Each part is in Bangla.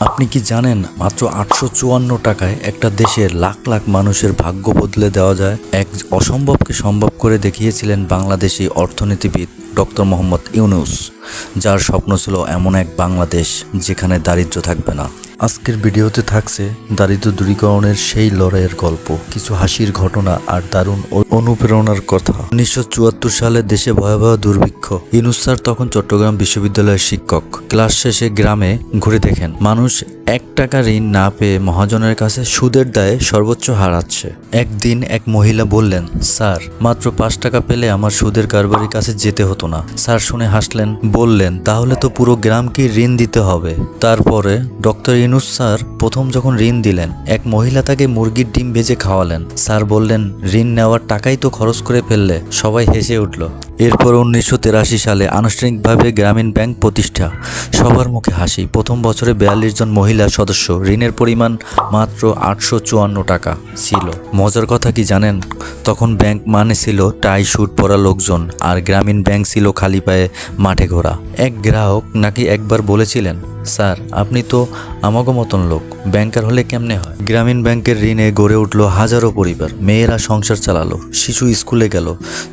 আপনি কি জানেন, মাত্র আটশো চুয়ান্ন টাকায় একটা দেশের লাখ লাখ মানুষের ভাগ্য বদলে দেওয়া যায়? এক অসম্ভবকে সম্ভব করে দেখিয়েছিলেন বাংলাদেশি অর্থনীতিবিদ ডক্টর মোহাম্মদ ইউনুস। যার স্বপ্ন ছিল এমন এক বাংলাদেশ যেখানে দারিদ্র থাকবে না। আজকের ভিডিওতে থাকছে দারিদ্র দূরীকরণের সেই লড়াইয়ের গল্প কিছু হাসির ঘটনা আর দারুণ অনুপ্রেরণার কথা। উনিশশো চুয়াত্তর সালে দেশে ভয়াবহ দুর্ভিক্ষ। ইনুসার তখন চট্টগ্রাম বিশ্ববিদ্যালয়ের শিক্ষক। ক্লাস শেষে গ্রামে ঘুরে দেখেন মানুষ এক টাকা ঋণ না পেয়ে মহাজনের কাছে সুদের দায়ে সর্বোচ্চ হারাচ্ছে একদিন এক মহিলা বললেন, স্যার, মাত্র পাঁচ টাকা পেলে আমার সুদের কারবারির কাছে যেতে হতো না। স্যার শুনে হাসলেন, বললেন, তাহলে তো পুরো গ্রামকে ঋণ দিতে হবে। তারপরে ডক্টর ইনুস স্যার প্রথম যখন ঋণ দিলেন, এক মহিলা তাকে মুরগির ডিম ভেজে খাওয়ালেন। স্যার বললেন, ঋণ নেওয়ার টাকাই তো খরচ করে ফেললে। সবাই হেসে উঠল। এরপর উনিশশো তেরাশি সালে আনুষ্ঠানিকভাবে গ্রামীণ ব্যাংক প্রতিষ্ঠা। সবার মুখে হাসি। প্রথম বছরে বিয়াল্লিশ জন মহিলা সদস্য। ঋণের পরিমাণ মাত্র আটশো চুয়ান্ন টাকা ছিল। মজার কথা কি জানেন? তখন ব্যাংক মানে ছিল টাই শুট পরা লোকজন আর গ্রামীণ ব্যাংক ছিল খালি পায়ে মাঠে ঘোরা। এক গ্রাহক নাকি একবার বলেছিলেন স্যার, আপনি তো আমাগো মতন লোক, ব্যাংকার হলে কেমনে হয়? গ্রামীণ ব্যাংকের ঋণে গড়ে উঠল হাজারো পরিবার, মেয়েরা সংসার চালালো, শিশু স্কুলে গেল,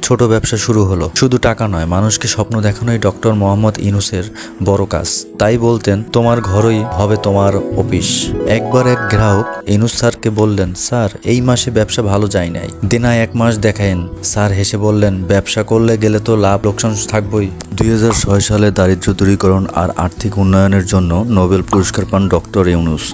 ছোট ব্যবসা শুরু হলো। শুধু টাকা নয়, মানুষকে স্বপ্ন দেখানোই ডক্টর মোহাম্মদ ইনুসের বড় কাজ। তাই বলতেন, তোমার ঘরই হবে তোমার অফিস। একবার এক গ্রাহক ইনুস স্যারকে বললেন, স্যার, এই মাসে ব্যবসা ভালো যায় নাই। দিনা এক মাস দেখায়েন স্যার হেসে বললেন, ব্যবসা করলে গেলে তো লাভ, লোকসান থাকবই। দুই হাজার ছয় সালে দারিদ্র দূরীকরণ আর আর্থিক উন্নয়নের জন্য নোবেল পুরস্কার পান ডক্টর ইউনুস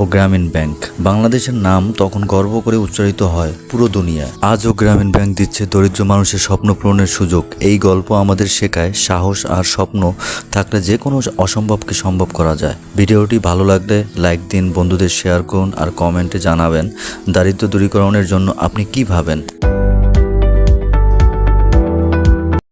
ও গ্রামীণ ব্যাংক। বাংলাদেশের নাম তখন গর্ব করে উচ্চারিত হয়, পুরো দুনিয়ায় আজও গ্রামীণ ব্যাংক দিচ্ছে দরিদ্র মানুষের স্বপ্ন পূরণের সুযোগ। এই গল্প আমাদের শেখায় সাহস আর স্বপ্ন থাকলে যে কোনো অসম্ভবকে সম্ভব করা যায়। ভিডিওটি ভালো লাগলে লাইক দিন, বন্ধুদের শেয়ার করুন আর কমেন্টে জানাবেন দারিদ্র দূরীকরণের জন্য আপনি কি ভাবেন?